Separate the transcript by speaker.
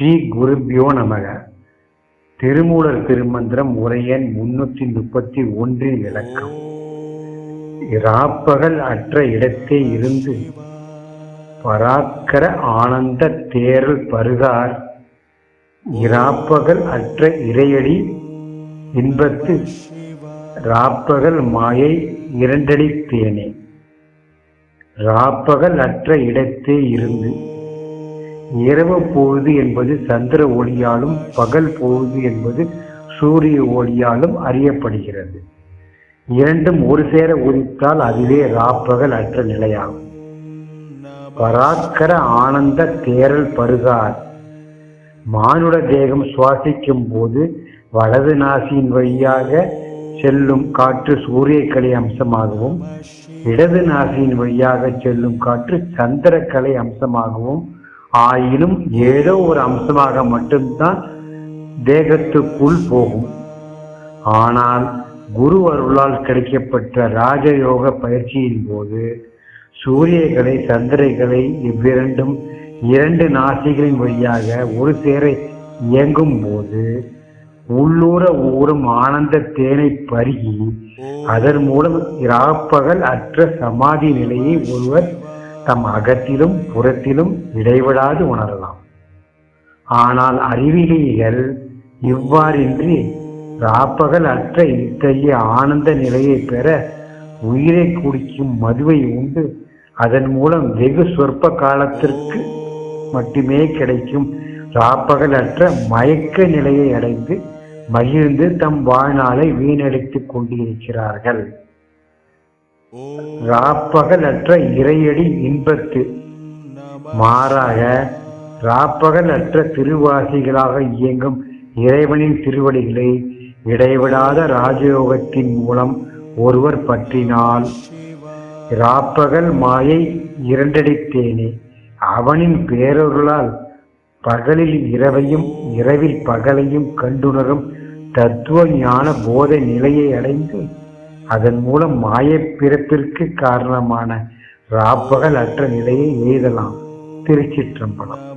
Speaker 1: ஸ்ரீ குருபியோ நமக. திருமூலர் திருமந்திரம் உரையன் முன்னூத்தி முப்பத்தி ஒன்றில் விளக்கம். இராப்பகல் அற்ற இடத்தே இருந்து பராக்கர ஆனந்த தேரல் பருகார். இராப்பகல் அற்ற இறையடி இன்பத்து ராப்பகல் மாயை இரண்டடி தேனே. ராப்பகல் அற்ற இடத்தே இருந்து இரவு பொழுது என்பது சந்திர ஒளியாலும் பகல் பொழுது என்பது சூரிய ஒளியாலும் அறியப்படுகிறது. இரண்டும் ஒரு சேர உதித்தால் அதுவே ராப்பகல் அற்ற நிலையாகும். பராக்கர ஆனந்த தேரல் பருகார். மானுட தேகம் சுவாசிக்கும் போது வலது நாசியின் வழியாக செல்லும் காற்று சூரியக்கலை அம்சமாகவும் இடது நாசியின் வழியாக செல்லும் காற்று சந்திரக்கலை அம்சமாகவும் ஆயினும் ஏதோ ஒரு அம்சமாக மட்டும்தான் தேகத்துக்குள் போகும். ஆனால் குரு அருளால் கிடைக்கப்பட்ட ராஜயோக பயிற்சியின் போது சூரியகளை சந்திரகளை இவ்விரண்டும் இரண்டு நாசிகளின் வழியாக ஒரு சேர இயங்கும் போது உள்ளூர ஊறும் ஆனந்த தேனை பருகி அதன் மூலம் இராப்பகல் அற்ற சமாதி நிலையை ஒருவர் தம் அகத்திலும் புறத்திலும் இடைவிடாது உணரலாம். ஆனால் அறிவிலியல் இவ்வாறின்றி ராப்பகல் அற்ற இத்தகைய ஆனந்த நிலையை பெற உயிரை குடிக்கும் மதுவை உண்டு. அதன் மூலம் வெகு சொற்ப காலத்திற்கு மட்டுமே கிடைக்கும் ராப்பகல் அற்ற மயக்க நிலையை அடைந்து மகிழ்ந்து தம் வாழ்நாளை வீணடித்துக் கொண்டிருக்கிறார்கள். ராப்பகலற்ற இறையடி இன்பத்து. மாறாக ராப்பகலற்ற திருவாசிகளாக இயங்கும் இறைவனின் திருவடிகளை இடைவிடாத ராஜயோகத்தின் மூலம் ஒருவர் பற்றினால் ராப்பகல் மாயை இரண்டடித்தேனே. அவனின் பேரொருளால் பகலில் இரவையும் இரவில் பகலையும் கண்டுணரும் தத்துவ ஞான போதை நிலையை அடைந்து அதன் மூலம் மாயப் பிறப்பிற்கு காரணமான ராப்பகல் அற்ற நிலையை எய்தலாம். திருச்சிற்றம்பலம்.